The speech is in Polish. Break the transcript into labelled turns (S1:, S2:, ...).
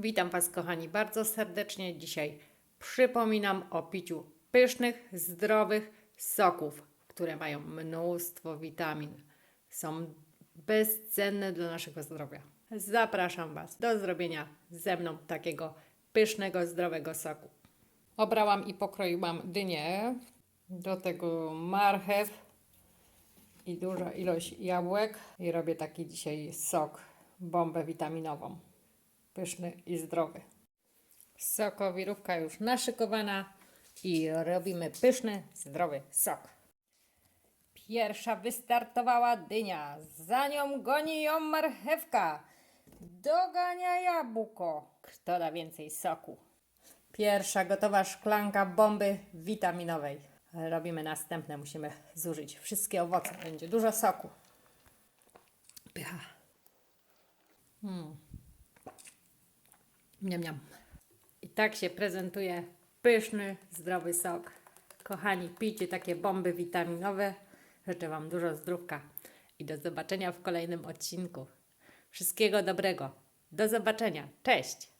S1: Witam Was, kochani, bardzo serdecznie. Dzisiaj przypominam o piciu pysznych, zdrowych soków, które mają mnóstwo witamin. Są bezcenne dla naszego zdrowia. Zapraszam Was do zrobienia ze mną takiego pysznego, zdrowego soku. Obrałam i pokroiłam dynię, do tego marchew i duża ilość jabłek i robię taki dzisiaj sok, bombę witaminową. Pyszny i zdrowy. Sokowirówka już naszykowana i robimy pyszny, zdrowy sok. Pierwsza wystartowała dynia, za nią goni ją marchewka, dogania jabłko. Kto da więcej soku? Pierwsza gotowa szklanka bomby witaminowej. Robimy następne, musimy zużyć wszystkie owoce, będzie dużo soku. Pycha. Miam, miam. I tak się prezentuje pyszny, zdrowy sok. Kochani, pijcie takie bomby witaminowe. Życzę Wam dużo zdrówka i do zobaczenia w kolejnym odcinku. Wszystkiego dobrego. Do zobaczenia. Cześć!